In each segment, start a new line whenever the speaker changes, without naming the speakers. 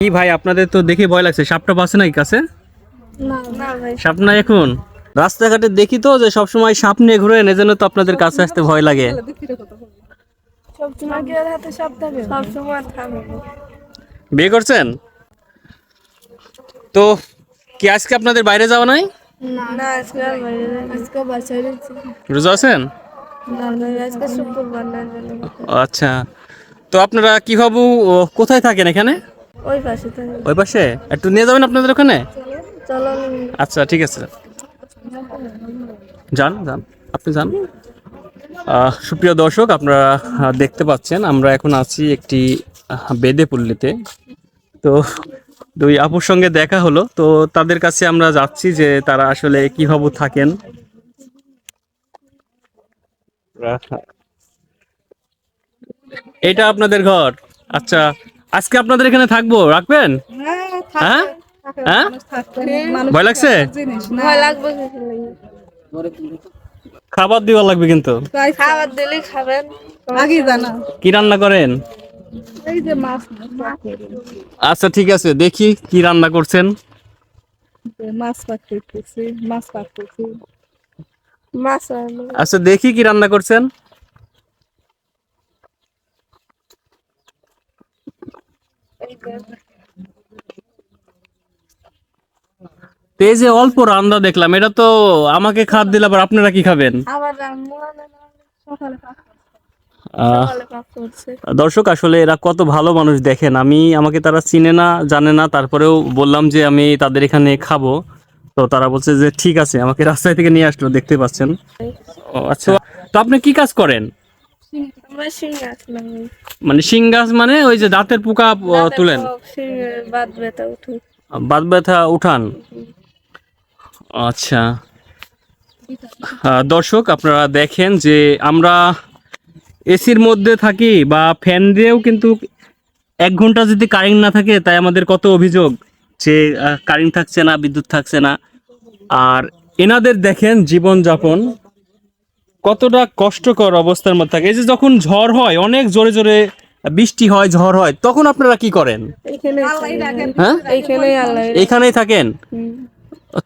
কি ভাই আপনাদের তো দেখে ভয় লাগছে। সাপটা পাচ্ছে নাকি কাছে? সাপ না এখন? রাস্তাঘাটে দেখি তো যে সবসময় সাপ নিয়ে ঘুরেন এজন্য তো আপনাদের কাছে আসতে ভয় লাগে। বিয়ে করছেন? তো কি আজকে আপনাদের বাইরে যাওয়া নাই? রোজা আছেন? আচ্ছা। তো আপনারা কি ভাবু ও, কোথায় থাকেন এখানে?
ওই পাশে
ওই পাশে? একটু নিয়ে যাবেন আপনাদের ওখানে? আচ্ছা ঠিক আছে। যান যান। আপনি যান। সুপ্রিয় দর্শক আপনারা দেখতে পাচ্ছেন আমরা এখন আছি একটি বেদে পল্লীতে তো দুই আপুর সঙ্গে দেখা হলো। তো তাদের কাছে আমরা যাচ্ছি যে তারা আসলে কীভাবে থাকেন। এটা আপনাদের ঘর? আচ্ছা আজকে আপনাদের এখানে থাকব রাখবেন? হ্যাঁ হ্যাঁ? ভয় লাগছে?
ভয় লাগবে।
খাবার দিবার লাগবে কিন্তু।
খাবার দিলে খাবেন।
আগে জানা।
কি রান্না করেন?
এই যে মাছ
আচ্ছা ঠিক আছে দেখি কি রান্না করছেন।
মাছ পাক করতেছি মাছ পাক করছি।
মাছ
আচ্ছা দেখি কি রান্না করছেন। যে অল্প রান্না দেখলাম এটা তো আমাকে খাদ দিলে আবার আপনারা কি খাবেন?
করছে।
দর্শক আসলে এরা কত ভালো মানুষ দেখেন। আমি আমাকে তারা চিনে না জানে না তারপরেও বললাম যে আমি তাদের এখানে খাব। তো তারা বলছে যে ঠিক আছে আমাকে রাস্তায় থেকে নিয়ে আসলো দেখতে পাচ্ছেন। ও আচ্ছা। তো আপনি কি কাজ করেন? মানে শিং গাছ মানে ওই যে দাঁতের পোকা তুলেন?
বাদ ব্যথা
বাত ব্যথা উঠান? আচ্ছা। দর্শক আপনারা দেখেন যে আমরা এসির মধ্যে থাকি বা ফ্যান দিয়েও কিন্তু এক ঘণ্টা যদি কারেন্ট না থাকে তাই আমাদের কত অভিযোগ যে কারেন্ট থাকছে না বিদ্যুৎ থাকছে না। আর এনাদের দেখেন জীবনযাপন। কতটা কষ্টকর অবস্থার মধ্যে থাকে। এই যে যখন ঝড় হয় অনেক জোরে জোরে বৃষ্টি হয় ঝড় হয় তখন আপনারা কি করেন? হ্যাঁ?
এইখানেই
এখানেই থাকেন?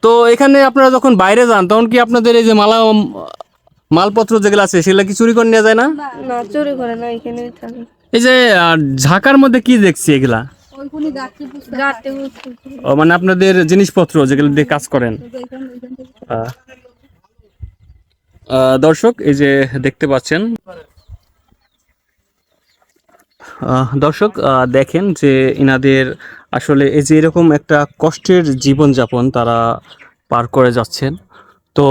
তো এখানে আপনারা যখন বাইরে যান তখন কি আপনাদের এই যে মালা মালপত্র যেগুলো আছে সেগুলো কি চুরি করে নিয়ে যায় না?
না চুরি করে না এখানেই থাকে।
এই যে ঝাঁকার মধ্যে কি দেখছি এগুলা? মানে আপনাদের জিনিসপত্র যেগুলো দিয়ে কাজ করেন। দর্শক, এই যে দেখতে পাচ্ছেন দর্শক দেখেন যে ইনাদের আসলে এই যে এরকম একটা কষ্টের জীবনযাপন তারা পার করে যাচ্ছেন। তো